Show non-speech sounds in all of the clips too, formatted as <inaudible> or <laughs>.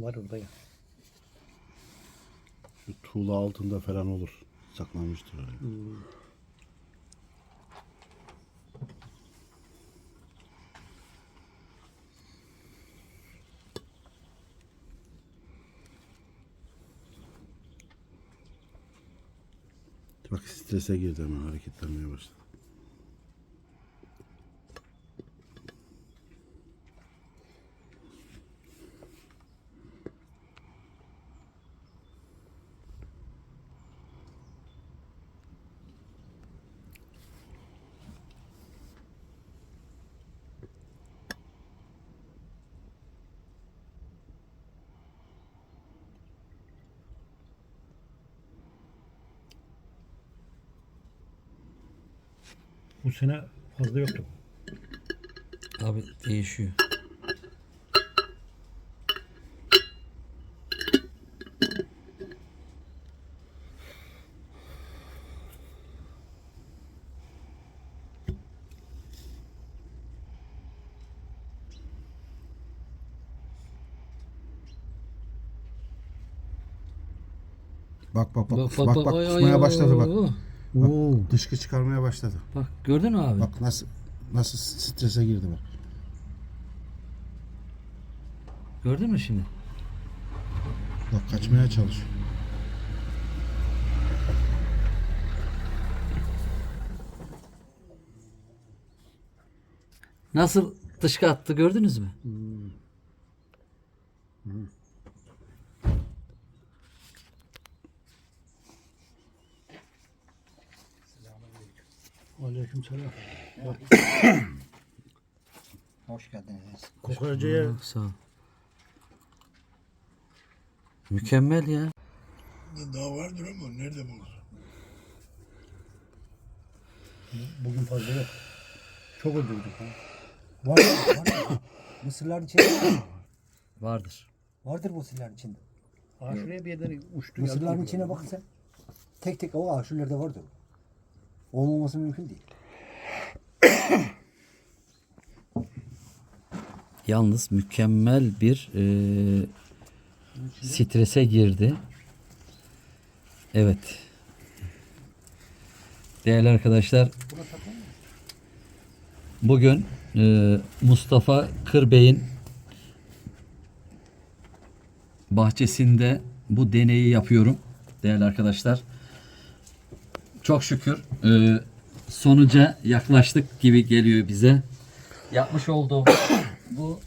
Var orada ya. Şu tuğla altında falan olur. Saklanmıştır oraya. Bak strese girdi hemen hareketlenmeye başladı. Bu sene fazla yoktu. Abi değişiyor. Bak bak bak. Bak Bak bak bak, bak. ay, kusmaya ay, başladı bak. Oo. Bak dışkı çıkarmaya başladı. Bak gördün mü abi? Bak nasıl nasıl strese girdi bak. Gördün mü şimdi? Bak kaçmaya çalışıyor. Nasıl dışkı attı gördünüz mü? Aleyküm selam. Hoş geldiniz. Kokorcaya Sağ ol. Mükemmel ya. Daha vardır ama nerede bulursun? bugün fazla yok. Çok öldürdük ha. Var mı? Var mı? Mısırların içinde var mı? Vardır. Vardır mısırların içinde. Aa şuraya bir yerden uçtu. Mısırların içine bakın sen. Tek tek o aşırılarda vardır. Olmaması mümkün değil. Yalnız mükemmel bir e, strese girdi. Evet. Değerli arkadaşlar bugün e, Mustafa Kırbey'in bahçesinde bu deneyi yapıyorum değerli arkadaşlar. Çok şükür e, sonuca yaklaştık gibi geliyor bize. Yapmış olduğum <coughs> bu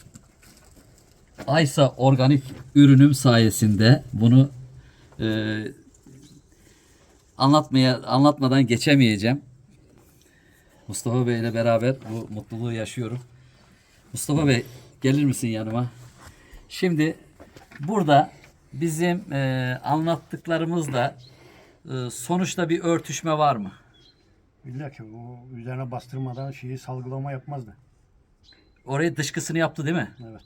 Aysa organik ürünüm sayesinde bunu e, anlatmaya anlatmadan geçemeyeceğim. Mustafa Bey ile beraber bu mutluluğu yaşıyorum. Mustafa Bey gelir misin yanıma? Şimdi burada bizim e, anlattıklarımızla e, sonuçta bir örtüşme var mı? İlla ki o üzerine bastırmadan şeyi salgılama yapmazdı. Oraya dışkısını yaptı değil mi? Evet.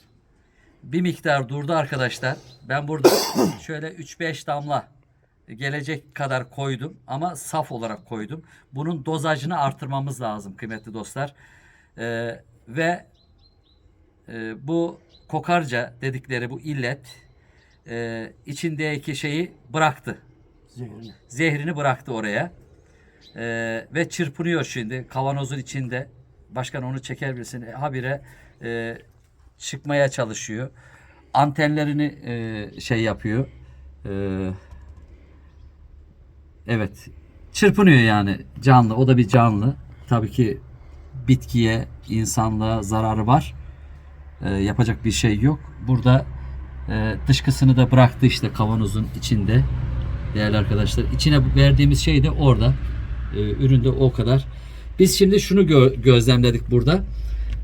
bir miktar durdu arkadaşlar. Ben burada <coughs> şöyle 3-5 damla gelecek kadar koydum ama saf olarak koydum. Bunun dozajını artırmamız lazım kıymetli dostlar. Ee, ve e, bu kokarca dedikleri bu illet e, içindeki şeyi bıraktı. Zehrini. Zehrini bıraktı oraya. Ee, ve çırpınıyor şimdi kavanozun içinde. Başkan onu çeker bilsin. Habire e, çıkmaya çalışıyor. Antenlerini e, şey yapıyor. Ee, evet. Çırpınıyor yani canlı. O da bir canlı. Tabii ki bitkiye, insanlığa zararı var. Ee, yapacak bir şey yok. Burada e, dışkısını da bıraktı işte kavanozun içinde. Değerli arkadaşlar. İçine verdiğimiz şey de orada. Ee, üründe o kadar. Biz şimdi şunu gö- gözlemledik burada.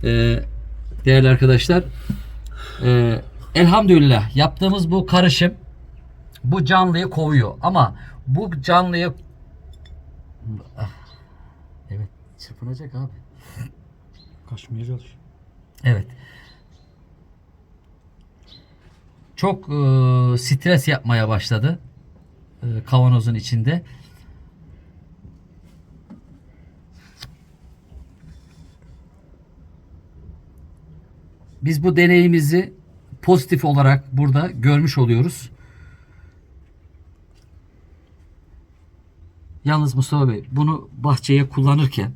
Ee, değerli arkadaşlar. Ee, elhamdülillah yaptığımız bu karışım bu canlıyı kovuyor. Ama bu canlıyı Ah, evet çırpınacak abi. Kaçmaya çalış. Evet. Çok e, stres yapmaya başladı. E, kavanozun içinde. Biz bu deneyimizi pozitif olarak burada görmüş oluyoruz. Yalnız Mustafa Bey bunu bahçeye kullanırken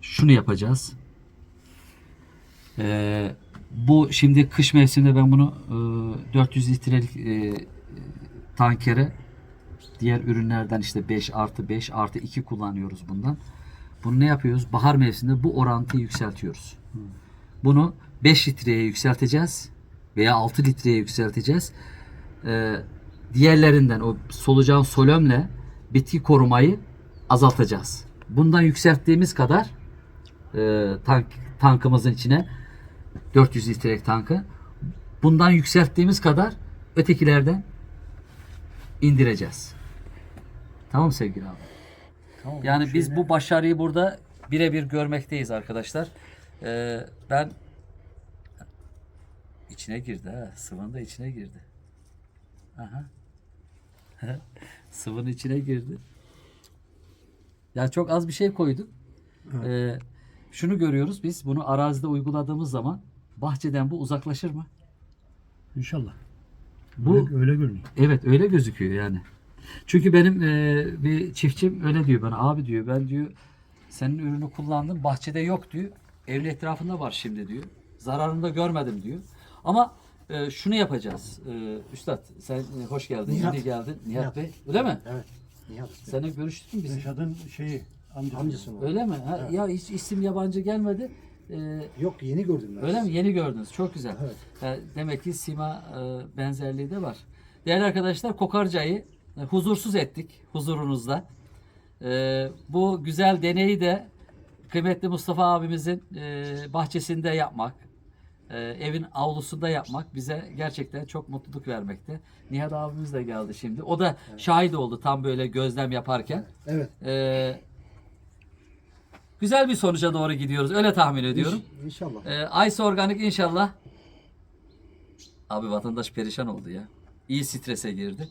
şunu yapacağız. Ee, bu şimdi kış mevsiminde ben bunu e, 400 litrelik e, tankere diğer ürünlerden işte 5 artı 5 artı 2 kullanıyoruz bundan. Bunu ne yapıyoruz? Bahar mevsiminde bu orantıyı yükseltiyoruz. Bunu 5 litreye yükselteceğiz veya 6 litreye yükselteceğiz. Ee, diğerlerinden o solucan solömle bitki korumayı azaltacağız. Bundan yükselttiğimiz kadar e, tank tankımızın içine 400 litrelik tankı bundan yükselttiğimiz kadar ötekilerden indireceğiz. Tamam sevgili abi. Tamam, Yani biz bu başarıyı burada birebir görmekteyiz arkadaşlar. Ee, ben içine girdi ha. Sıvının da içine girdi. Aha. <laughs> Sıvının içine girdi. Ya çok az bir şey koyduk. Ee, şunu görüyoruz biz bunu arazide uyguladığımız zaman bahçeden bu uzaklaşır mı? İnşallah. Bu- Öyle, öyle görünüyor. Evet öyle gözüküyor yani. Çünkü benim e, bir çiftçim öyle diyor bana abi diyor ben diyor senin ürünü kullandım bahçede yok diyor. Evin etrafında var şimdi diyor. Zararını da görmedim diyor. Ama e, şunu yapacağız. E, Üstad sen e, hoş geldin. Nihat. Yeni geldin. Nihat, Nihat. Bey. Öyle mi? Evet. Nihat. Seninle görüştük mü biz? Reşad'ın şeyi amcası. Amcası mı? Öyle mi? Ha, Ya hiç isim yabancı gelmedi. E, Yok yeni gördüm ben. Öyle mi? Yeni gördünüz. Çok güzel. Evet. E, Demek ki sima e, benzerliği de var. Değerli arkadaşlar Kokarca'yı e, huzursuz ettik huzurunuzda. E, Bu güzel deneyi de kıymetli Mustafa abimizin e, bahçesinde yapmak, e, evin avlusunda yapmak bize gerçekten çok mutluluk vermekte. Nihat abimiz de geldi şimdi. O da şahit oldu tam böyle gözlem yaparken. Evet. E, Güzel bir sonuca doğru gidiyoruz. Öyle tahmin ediyorum. İnş- İnşallah. Ee, Ice Organik inşallah. Abi vatandaş perişan oldu ya. İyi strese girdi.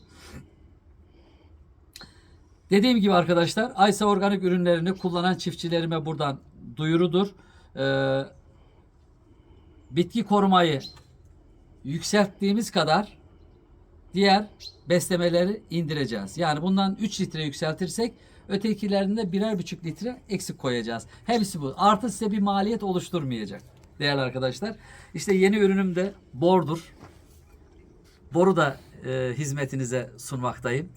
Dediğim gibi arkadaşlar Ice Organik ürünlerini kullanan çiftçilerime buradan duyurudur. Ee, bitki korumayı yükselttiğimiz kadar diğer beslemeleri indireceğiz. Yani bundan 3 litre yükseltirsek ötekilerinde birer buçuk litre eksik koyacağız. Hepsi bu. Artı size bir maliyet oluşturmayacak. Değerli arkadaşlar. İşte yeni ürünüm de bordur. Boru da e, hizmetinize sunmaktayım.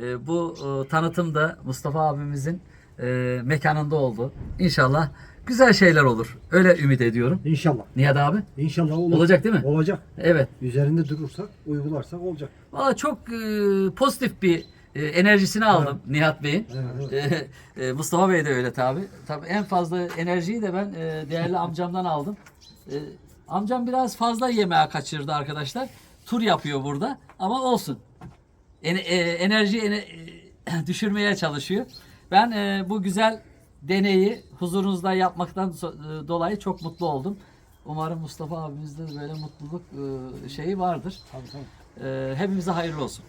E, bu e, tanıtım da Mustafa abimizin e, mekanında oldu. İnşallah güzel şeyler olur. Öyle ümit ediyorum. İnşallah. Nihat abi? İnşallah olur. Olacak değil mi? Olacak. Evet. Üzerinde durursak, uygularsak olacak. Valla çok e, pozitif bir e, enerjisini aldım Nihat Bey'in. Evet, E, e, Mustafa Bey de öyle tabi. Tabi en fazla enerjiyi de ben e, değerli <laughs> amcamdan aldım. E, amcam biraz fazla yemeğe kaçırdı arkadaşlar. Tur yapıyor burada ama olsun. En, e, enerji ene- e, <clears throat> düşürmeye çalışıyor. Ben e, bu güzel deneyi huzurunuzda yapmaktan e, dolayı çok mutlu oldum. Umarım Mustafa abimizde de böyle mutluluk e, şeyi vardır. Tabii tabii. E, hepimize hayırlı olsun.